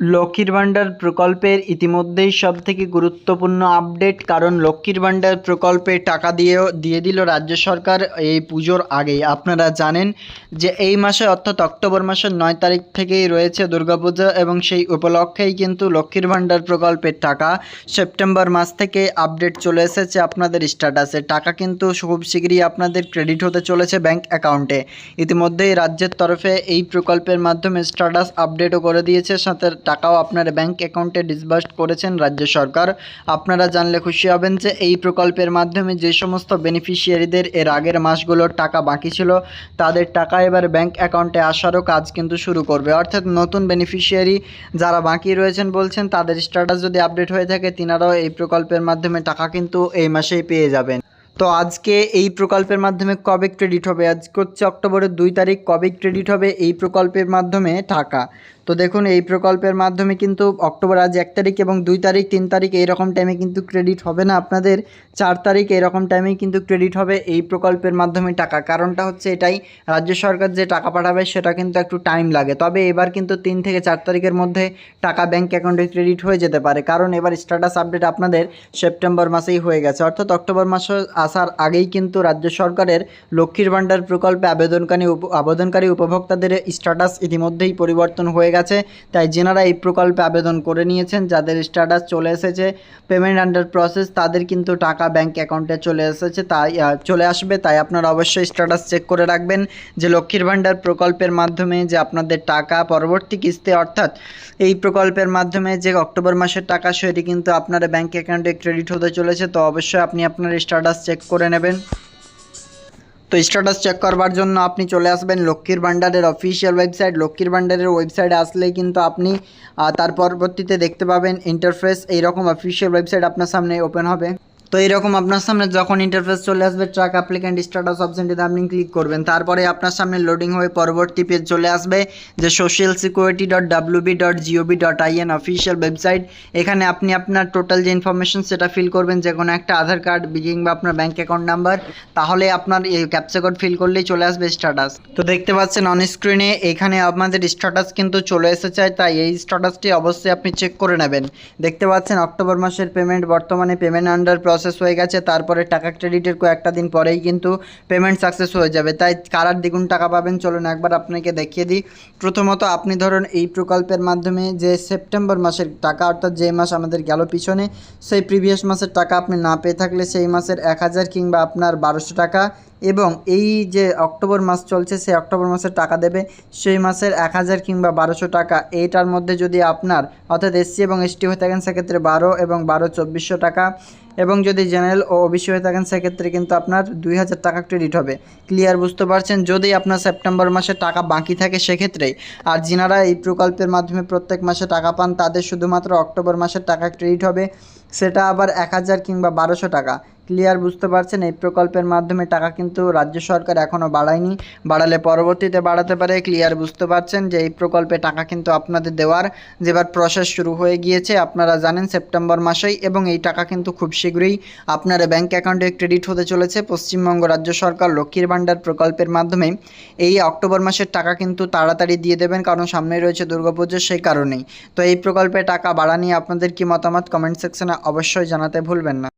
লক্ষ্মীর ভাণ্ডার প্রকল্পের ইতিমধ্যেই সব থেকে গুরুত্বপূর্ণ আপডেট, কারণ লক্ষ্মীর ভাণ্ডার প্রকল্পে টাকা দিয়েও, দিয়ে দিল রাজ্য সরকার এই পুজোর আগেই। আপনারা জানেন যে এই মাসে, অর্থাৎ অক্টোবর মাসের নয় তারিখ থেকেই রয়েছে দুর্গাপূজা এবং সেই উপলক্ষেই কিন্তু লক্ষ্মীর ভাণ্ডার প্রকল্পের টাকা সেপ্টেম্বর মাস থেকে আপডেট চলে এসেছে আপনাদের স্ট্যাটাসে। টাকা কিন্তু খুব শীঘ্রই আপনাদের ক্রেডিট হতে চলেছে ব্যাংক অ্যাকাউন্টে। ইতিমধ্যেই রাজ্যের তরফে এই প্রকল্পের মাধ্যমে স্ট্যাটাস আপডেটও করে দিয়েছে। সাথে টাকাও আপনার ব্যাংক অ্যাকাউন্টে ডিসবার্সড করেছেন রাজ্য সরকার। আপনারা জানলে খুশি হবেন যে এই প্রকল্পের মাধ্যমে যে সমস্ত বেনিফিশিয়ারিদের এর আগের মাসগুলোর টাকা বাকি ছিল, তাদের টাকা এবার ব্যাংক অ্যাকাউন্টে আসারও কাজ কিন্তু শুরু করবে। অর্থাৎ নতুন বেনিফিশিয়ারি যারা বাকি রয়েছেন বলছেন, তাদের স্ট্যাটাস যদি আপডেট হয়ে থাকে, তিনারাও এই প্রকল্পের মাধ্যমে টাকা কিন্তু এই মাসেই পেয়ে যাবেন। তো আজকে এই প্রকল্পের মাধ্যমে কবে ক্রেডিট হবে? আজকে হচ্ছে অক্টোবরের দুই তারিখ, কবে ক্রেডিট হবে? এই প্রকল্পের মাধ্যমে টাকা। তো দেখুন, এই প্রকল্পের মাধ্যমে কিন্তু অক্টোবর আজ এক তারিখ এবং দুই তারিখ, তিন তারিখ এইরকম টাইমে কিন্তু ক্রেডিট হবে না আপনাদের। চার তারিখ এরকম টাইমেই কিন্তু ক্রেডিট হবে এই প্রকল্পের মাধ্যমে টাকা। কারণটা হচ্ছে এটাই, রাজ্য সরকার যে টাকা পাঠাবে সেটা কিন্তু একটু টাইম লাগে। তবে এবার কিন্তু তিন থেকে চার তারিখের মধ্যে টাকা ব্যাঙ্ক অ্যাকাউন্টে ক্রেডিট হয়ে যেতে পারে। কারণ এবার স্ট্যাটাস আপডেট আপনাদের সেপ্টেম্বর মাসেই হয়ে গেছে। অর্থাৎ অক্টোবর মাসে আসার আগেই কিন্তু রাজ্য সরকারের লক্ষ্মীর ভাণ্ডার প্রকল্পে আবেদনকারী আবেদনকারী উপভোক্তাদের স্ট্যাটাস ইতিমধ্যেই পরিবর্তন হয়ে গেছে। তাই যেনারা এই প্রকল্পে আবেদন করে নিয়েছেন, যাদের স্ট্যাটাস চলে এসেছে পেমেন্ট আন্ডার প্রসেস তাদের কিন্তু টাকা ব্যাংক অ্যাকাউন্টে চলে এসেছে, তাই চলে আসবে। তাই আপনারা অবশ্যই স্ট্যাটাস চেক করে রাখবেন যে লক্ষ্মীর ভাণ্ডার প্রকল্পের মাধ্যমে যে আপনাদের টাকা পরবর্তী কিস্তি, অর্থাৎ এই প্রকল্পের মাধ্যমে যে অক্টোবর মাসের টাকা, সেটি কিন্তু আপনার ব্যাংক অ্যাকাউন্টে ক্রেডিট হতে চলেছে। তো অবশ্যই আপনি আপনার স্ট্যাটাস চেক করে নেবেন। তো স্ট্যাটাস চেক করবার জন্য আপনি চলে আসবেন লক্ষ্মীর ভাণ্ডারের অফিসিয়াল ওয়েবসাইট লক্ষ্মীর ভাণ্ডারের ওয়েবসাইটে আসলেই কিন্তু আপনি তার পরবর্তীতে দেখতে পাবেন ইন্টারফেস এইরকম অফিসিয়াল ওয়েবসাইট আপনার সামনে ওপেন হবে। তো এইরকম আপনার সামনে যখন ইন্টারফেস চলে আসবে ট্রাক অ্যাপ্লিক্যান্ট স্ট্যাটাস অপশনটিতে আপনি ক্লিক করবেন। তারপরে আপনার সামনে লোডিং হয়ে পরবর্তী পেজ চলে আসবে, যে social security dot WB dot GOV dot IN official website এখানে আপনি আপনার টোটাল যে ইনফরমেশন সেটা ফিল করবেন, যে কোনো একটা আধার কার্ড কিংবা আপনার ব্যাঙ্ক অ্যাকাউন্ট নাম্বার তাহলে আপনার এই ক্যাপচা কোড ফিল করলেই চলে আসবে স্ট্যাটাস তো দেখতে পাচ্ছেন অন স্ক্রিনে এখানে আপনাদের স্ট্যাটাস কিন্তু চলে এসেছে, তাই এই স্ট্যাটাসটি অবশ্যই আপনি চেক করে নেবেন। দেখতে পাচ্ছেন, অক্টোবর মাসের পেমেন্ট বর্তমানে পেমেন্ট আন্ডার প্রসেস হয়ে গেছে, তারপরে টাকা ক্রেডিটের কয়েকটা দিন পরেই কিন্তু পেমেন্ট সাকসেস হয়ে যাবে। তাই কারার দ্বিগুণ টাকা পাবেন। চলুন একবার আপনাকে দেখিয়ে দিই। প্রথমত আপনি ধরুন এই প্রকল্পের মাধ্যমে যে সেপ্টেম্বর মাসের টাকা, অর্থাৎ যে মাস আমাদের গেল পিছনে, সেই প্রিভিয়াস মাসের টাকা আপনি না পেয়ে থাকলে সেই মাসের এক হাজার কিংবা আপনার বারোশো টাকা এবং এই যে অক্টোবর মাস চলছে, সেই অক্টোবর মাসের টাকা দেবে। সেই মাসের এক হাজার কিংবা বারোশো টাকা, এইটার মধ্যে যদি আপনার, অর্থাৎ এসসি এবং এসটি হয়ে থাকেন, সেক্ষেত্রে বারো এবং বারো চব্বিশশো টাকা। এবং যদি জেনারেল ও ওবিসি হয়ে থাকেন, সেক্ষেত্রে কিন্তু আপনার দুই হাজার টাকা ক্রেডিট হবে। ক্লিয়ার বুঝতে পারছেন? যদি আপনার সেপ্টেম্বর মাসে টাকা বাকি থাকে, সেক্ষেত্রে আর যিনারা এই প্রকল্পের মাধ্যমে প্রত্যেক মাসে টাকা পান, তাদের শুধুমাত্র অক্টোবর মাসের টাকা ক্রেডিট হবে। সেটা আবার এক হাজার কিংবা বারোশো টাকা। ক্লিয়ার বুঝতে পারছেন? এই প্রকল্পের মাধ্যমে টাকা কিন্তু রাজ্য সরকার এখনও বাড়ায়নি। বাড়ালে পরবর্তীতে বাড়াতে পারে, ক্লিয়ার বুঝতে পারছেন যে এই প্রকল্পে টাকা কিন্তু আপনাদের দেওয়ার যেবার প্রসেস শুরু হয়ে গিয়েছে, আপনারা জানেন সেপ্টেম্বর মাসেই এবং এই টাকা কিন্তু খুব শীঘ্রই আপনার ব্যাংক অ্যাকাউন্টে ক্রেডিট হতে চলেছে। পশ্চিমবঙ্গ রাজ্য সরকার লক্ষ্মীর ভাণ্ডার প্রকল্পের মাধ্যমে এই অক্টোবর মাসের টাকা কিন্তু তাড়াতাড়ি দিয়ে দেবেন, কারণ সামনে রয়েছে দুর্গাপুজো, সেই কারণেই। তো এই প্রকল্পে টাকা বাড়া নিয়ে আপনাদের কি মতামত? কমেন্ট সেকশনে অবশ্যই জানাতে ভুলবেন না।